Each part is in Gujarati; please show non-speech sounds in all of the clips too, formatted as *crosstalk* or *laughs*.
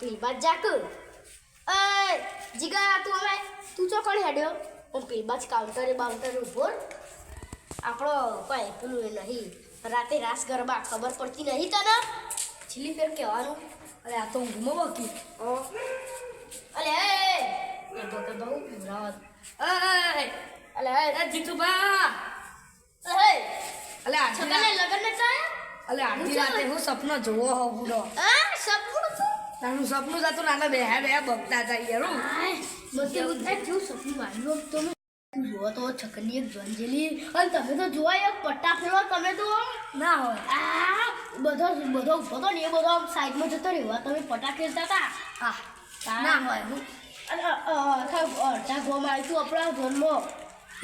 પેલી બાદ જાક એ જીગા તું હવે તું ચો કોણ હેડ્યો? હું પેલી બાદ કાઉન્ટરે બાઉન્ટરે ઊભો. આપણો કોઈ પેલું એ નહીં. રાતે રાસ ગરબા ખબર પડતી નહીં તને? છેલ્લી ફેર કહેવાનું. અરે આ તો ઊંઘમાં બાકી અલે એ તો તો બહુ અરે અલે એ જીતુભા. અલે અલે લગન ને અલે આજી રાતે હું સપનો જોવો હો બુડો આ સપનું? તારું સપનું જતું નાના બે બે બગતા હતા યાર. મને કેવું સપનું આમ તમે જુઓ તો છકની એક જંજેલી અને તમે તો જોવા એક પટ્ટા ફેરો તમે તો ના હોય. આ બધો બધો ઊભો તો ને એ બધો આમ સાઈડમાં જતો રહ્યો. તમે પટ્ટા ખેલતા હતા? હા. ના હોય. હું અડધા ગોમ આવ્યું હતું આપણા ઘરમાં.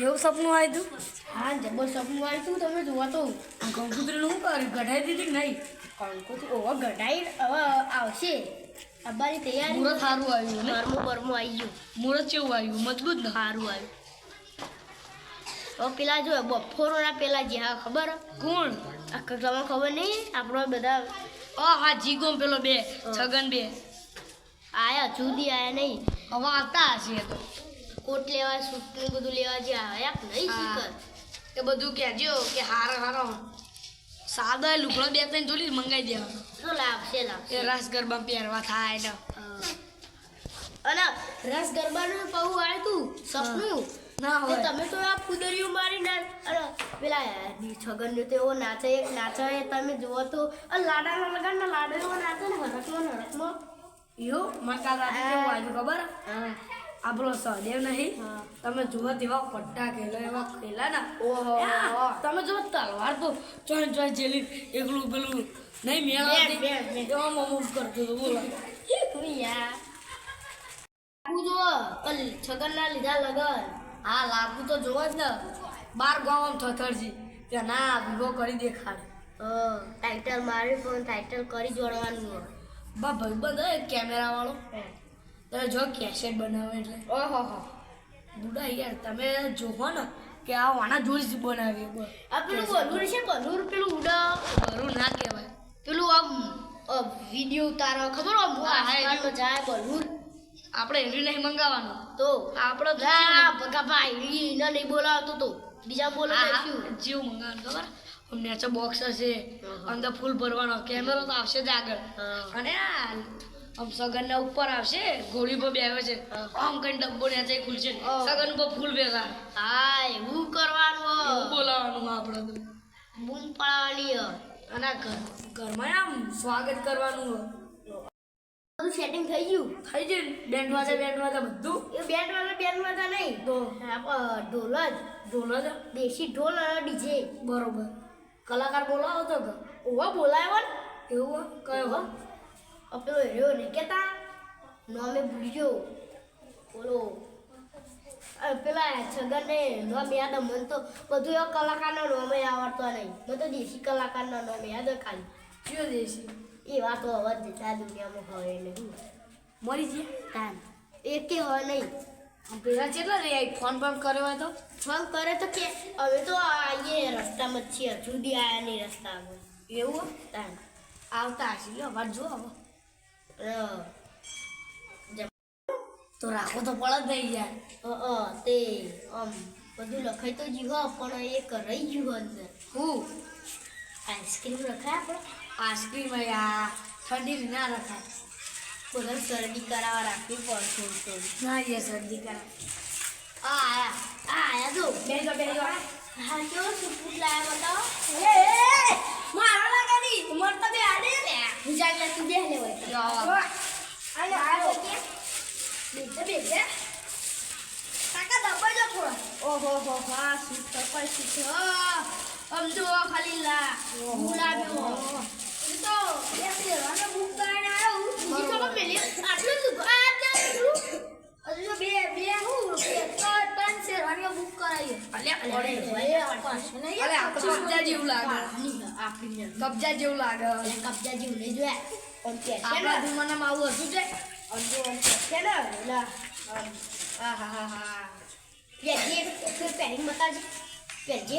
એવું સપનું આવ્યું તું? હા જબર સપનું આવ્યું હતું તમે જોવા તો. કંકુતરીનું શું કર્યું? ગઢાઈ દીધી નહીં? કંકુત્રી ઓવર ગઢાઈ હવે આવશે. અબ્બાની તૈયારી મુહૂર્ત સારું આવ્યું ને બરમું આવી ગયું. મુહૂર્ત કેવું આવ્યું મજબૂત ને? સારું આવ્યું. હવે પેલા જો બફોરોના પેલા જે હા ખબર? કોણ? તમને ખબર નહીં? આપણો બધા ઓ હા જીગો પેલો બે છગન બે. આયા જુદી આયા નહીં. હવે આવતા હશે તો. કોટ લેવા સૂટ બધું લેવા જે આયા નહીં. શીખર? એ બધું કહેજો કે હારા હારો. સાદા લુગડો બે ત્રણ જોડી મંગાઈ દેવાનો. શું લાવશે લાવશે એ રાસ ગરબા પહેરવા થાય ને. અને રસ ગરબાનું પહુ આવ્યું તું સપનું ના હોય. તમે તો આ ફુદરીઓ મારી ના અને પેલા છગન ને તેઓ નાચે એક નાચે તમે જુઓ તો. લાડાના લગાડના લાડો નાચે ને હરકમાં હરકમાં યો મને કાલ રાતે કેવું આવ્યું ખબર? હા. આપણો સહદેવ નહીં. તમે જુઓ તેવા પટ્ટા ખેલો એવા ખેલા ને ઓહો. તમે જો તલવાર તો ચોય ચોય જેલી એકલું પેલું નહીં મેળ બેટ, આવતી. બેટ, બેટ. એવા મૂવ કરતો હતો બોલો હું જો છગન લીધા લગન હા લાગુ તો જોવો જ ને બાર ગામ થથરજી કે ના વિવો કરી દેખાડે ટાઇટલ મારી પણ ટાઇટલ કરી જોડવાનું. બા ભાઈબંધ કેમેરા વાળો. તમે જો કેસેટ બનાવે એટલે. ઓહો હો. બુડા યાર તમે જોવો ને કે આ વાના જોડી બનાવી આ પેલું છે બલૂર પેલું ઉડા ખરું ના કહેવાય. પેલું આમ વીડિયો ઉતારો ખબર આમ આસમાનમાં જાય બલૂર આપણે એવી નહીં મંગાવવાનું. તો? આપણે ભગા ભાઈ એને નહીં બોલાવતો તો. બીજા હા, બોલાવે હા, જેવું મંગાવવાનું ખબર? નેચર બોક્સ હશે અંદર ફૂલ ભરવાનો. કેમેરો તો આવશે જ આગળ. અને આ આમ સગન ના ઉપર આવશે ઘોડી પર બેવે છે. આમ કઈ ડબ્બો ને નેચે ખુલશે. હા. સગન પર ફૂલ બેસા હા એવું કરવાનું એવું બોલાવાનું આપણે તો બૂમ પડાવવાની અને ઘર ઘરમાં આમ સ્વાગત કરવાનું બધું સેટિંગ થઈ ગયું? થઈ જાય ને બેન્ડ વાજા બેન્ડ વાજા બધું? એ બેન્ડ વાજા બેન્ડ વાજા નહીં. તો? ઢોલ જ ઢોલ જ દેશી ઢોલ અને ડીજે. બરોબર. કલાકાર બોલાવો તો ઓવા બોલાવ્યો ને. એવું કયો? આ પેલો રહ્યો નહીં. કેતા? નોમે ભૂલી ગયો બોલો. પેલા છગન ને નોમ યાદ. મને તો બધું એવા કલાકારનો નોમે આવડતો નહીં. મને તો દેશી કલાકારના નોમ યાદ ખાલી. કયો દેશી? એ વાતો હવે જતા દુનિયામાં હોય નહીં મરી જઈએ તાન. એકે હોય નહીં. પેલા કેટલા રે ફોન પણ કર્યો હોય તો? ફોન કરે તો કે હવે તો આઈએ રસ્તામાં જ છીએ જુદી આયા નહીં રસ્તામાં એવું? તાન. આવતા હશે લો વાત જો હવે તો રાખો તો પડે થઈ નહીં યાર અ, તે આમ બધું લખાઈ તો જીવો પણ એક રહી ગયું અંદર હું? આઈસ્ક્રીમ રખાય આપણે? આઈસ્ક્રીમ યાર ઠંડી ના રખાય. બધા શરદી કરાવવા રાખવી પડશે તો. ના યાર શરદી કરાવ આ આયા. આ આયા તો બે જાઓ, બે જાઓ. હા કેવો સુપુટ લાયા બતાવો. મારો લાગે નહીં. ઉંમર તો બે આડે. બીજા ગયા તું. બેહ લે હોય તો. જો આવો. બેસે. બેસે કાકા દબાઈ જો થોડા. ઓહો હો હા સૂટ કપાઈ સૂટ આમ જો ખાલી લા ગુલાબી હો તો બે લેવાનો બુક કરીને આવ્યો હું બીજી ખબર મેલી? આટલું આ આટલું હજુ બે બે હું ત્રણ બુક કરાઈએ ભાઈ આ કબજા જેવું લાગે. કબજા જેવું લાગે. કબજા જેવું લઈ જોયા. ઓમ આપણા ને? આવું હતું છે અંજો અંજો છે ને એલા હા હા હા હા. પહેરજે તું પહેરીને બતાવજે પહેરજે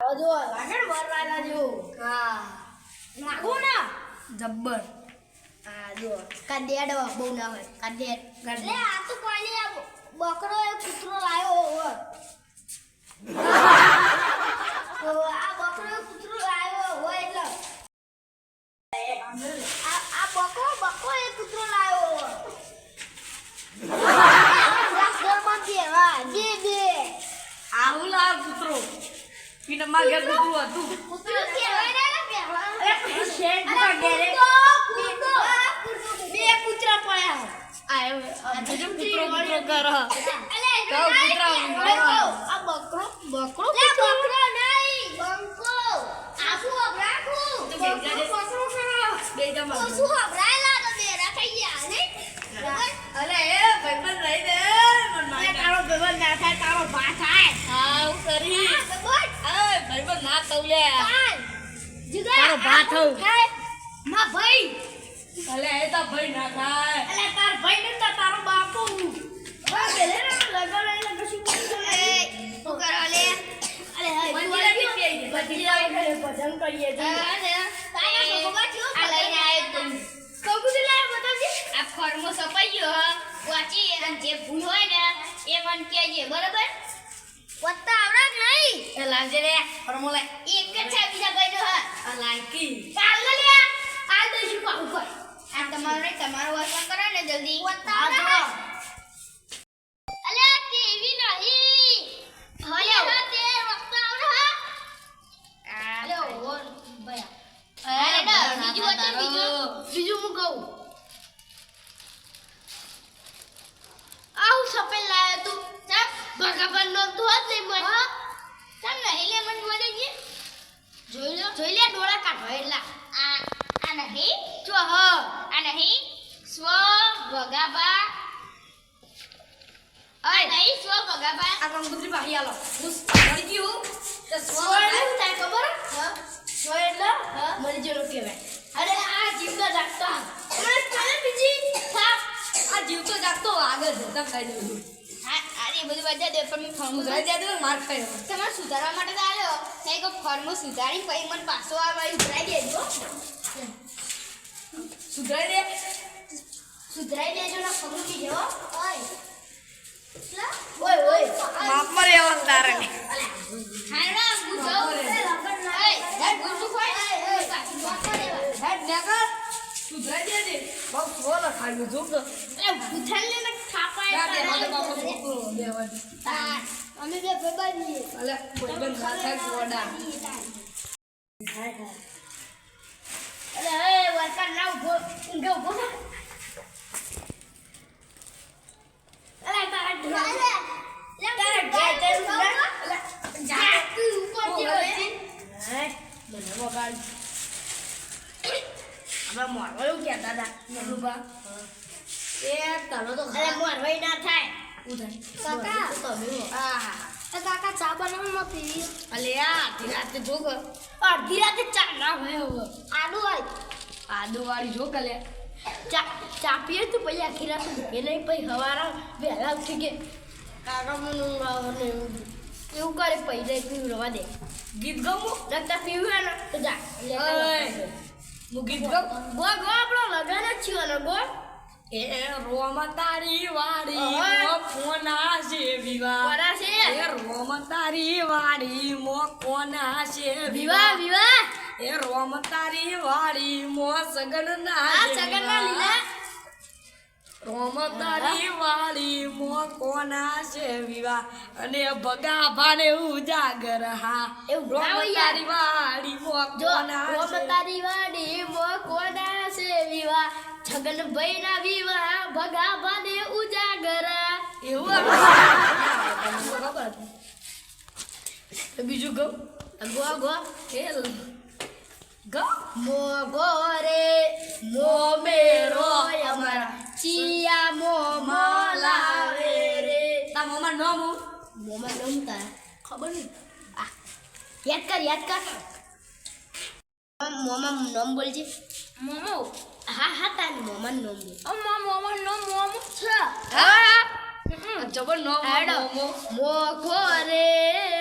જો. લાગે ને બર લાગ્યા જેવું હા. નાખું ને. જબ્બર. આ જો. કાઢેડ બહુ ના હોય. કાઢેડ લે આ તો કોઈને *laughs* આ બકરો એ કૂતરો લાયો હોય આ બકરો કૂતરો લાયો હોય એટલે. આ આ બકરો બકરો એ કૂતરો લાયો હોય *laughs* બેવા બે આવું લાવ કૂતરો. પીને માં હતું. કૂતરો ને અરે ના ઘેરે બે કૂતરા પડ્યા આ જો કૂતરો કૂતરો કર. કહો કૂતરા આ બકરો બકરો લે બકરો નહીં બંકો. આખું અબરાખું તો બે જાડે- થાય. અલે તાર ભાઈ ને તારો બાપુ. હા બેલે ને લગન એટલે એ તું કરો? લે? અલે હા મંદિર છે. મંદિર આવી ગઈ ભજન કરીએ છીએ. અરે તારા ભગવા થયો? આ લઈને આવ્યો તું કબૂતર લાય બતાવજે. આ ફોર્મો સપાઈ ગયો વાંચી અને જે ભૂલ હોય ને એ મને કહેજે બરાબર? વત્તા આવડે નહીં. એ લાવજે રે ફોર્મુલા એક જ છે બીજા ભાઈ નો હ. આ ચાલ લે લે આ દઈશું પાઉ કર આ તમારો નહીં, તમારો વર્ક કરો ને જલ્દી વત્તા હા, આવડે અલે તેવી નહીં હલે હો તે વખત આવડે હ અલે ઓ ભયા અરે ના બીજું હું કહું આવું સપેલ લાયો તું ચાલ ભગવાન નો તો નહીં મને ચાલ નહીં લે મને જે જોઈ લો. જોઈ લે ડોળા કાઢો એટલા. આ આ નહીં. જો હ. આ નહીં. સ્વ ભગાબા આ નહીં સ્વ ભગાબા આ કંકુતરી ભાઈ આલો હું મળી ગયું તો સ્વ એટલે શું થાય ખબર? સ્વ એટલે મરી જેલો કહેવાય. અરે આ જીવતા જાગતો મને કાલે બીજી થાપ આ જીવ તો જાગતો આગળ જતા ખાઈ દઉં અરે બધું બધા દે પણ ફોર્મ હું ગાઈ દે માર ખાયો તમારે સુધારવા માટે તો આવ્યો. ત્યાં કોઈ ફોર્મ સુધારી પછી મને પાછો આવવા ઉતરાઈ દેજો. સુધરાઈ દે. સુધરાઈ દેજો ના બી જવો ઓય. ઓય ઓય. તારે ગુજો બાપરે. હેડ ગુજો ખોય. હેડ નેકર સુધરાઈ દે દે બહુ સ્લો લખાયું છું તો એ ભૂથાલ ને ખાપાય મોકલો અમે બે અલે કોઈ બંધ ના ગોડા અરે એ વરસાદ ના ઊભો. ઊંઘે ઊભો થા અરે તારા ઢોળા તારા ઢોળા તે ઊંઘે અલે જા તું ઉપર જેવો હે મને વગાડ આપણે મોરવા એવું કહેતા હતા. એ તને તો અરે મોરવાઈ ના થાય. કાકા. કાકા. તમે એ ચા બનાવવામાં પીવી અલે આધી રાતે જો અડધી રાતે ચા ના હોય હવે. આડું હોય આદુ વાળી જો કલે ચા ચા પીએ તો પછી આખી રાત ઊંઘે નહીં પછી હવારા વહેલા ઉઠી કે કાકા મને ઊંઘ એવું કરે પહેલે પીવું રવા દે. ગીત ગમું? લગતા પીવું ને તો જા. ગો ગો આપણો લગન જ થયો ને ગો એ રોમ તારી વાડી મો કોના છે વિવાહ? કોના છે? એ રોમ તારી વાડી મો કોના છે વિવાહ વિવાહ? એ રોમ તારી વાડી મો સગન ના સગન ના લીલા. રોમ તારી વાડી મો કોના છે વિવાહ. અને ભગા ભાને ઉજાગર હા. એવું રોમ ના હોય યાર. તારી વાડી મો જો કોના રોમ છે. તારી વાડી મો કોના છે વિવાહ. છગનભાઈ ના વિવાહ ભગા ભાને ઉજાગર. એવું ખબર બીજું કહું ગો ગો. ખેલ ગો. મો ગો રે મો મેરો અમારા. ચિયા મો મલાવે રે તા મમ્મા નામ હું મોમાં નમતા ખબર નહીં આ યાદ કર યાદ કર મોમાં નોમ બોલજે મોમો હા હા તારી મોમાં નોમ બોલ અમ્મા મોમો નો મોમો છે જબર નામ આડો. મોમો મો ગો રે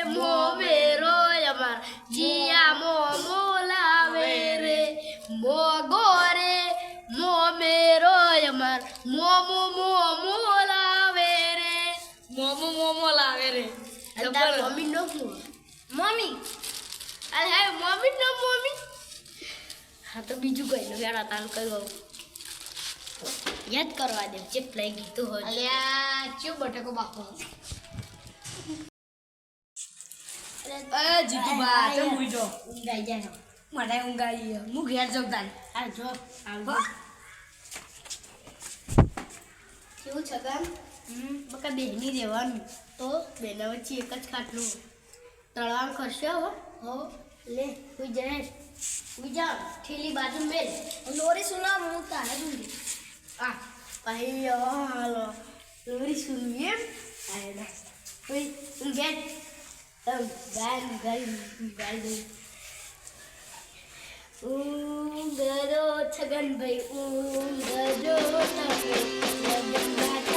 મો મેરો અમાર જીયા મો મોલાવે રે મોગો રે મો મેરો મોમો મોમો મો મોલાવે રે. મોમો મોમો લાવે રે. મમ્મી નો મમ્મી? અરે હે મમ્મી નો મમ્મી? હા તો બીજું કઈ નું. યાર તાન કહ્યું યાદ કરવા દે ચેપ લઈ ગીતું હોય. અલ્યા ચિયો બટેકો બાપો અરે જીતુબા ચમ હુઈ જો? ઊંઘાઈ જાય મને ઊંઘાઈ આવી હું ઘેર જાઉં તાન આ જો આમ કેવું છે કામ? બકા બેહની રહેવાનું. તો બેના વચ્ચે એક જ ખાટલું. તળવાનું કરશે હો. હો લે કોઈ જાય હું જા. ઠેલી બાજુ મેલ. લોરી સુના હું તારે દૂધી. આ ભાઈ હાલો. લોરી સુનવી એમ? આયલા કોઈ ઊંઘે ગાય ગાય ગાલ ઊંઘરો છગનભાઈ ઊંઘરો તમે લગન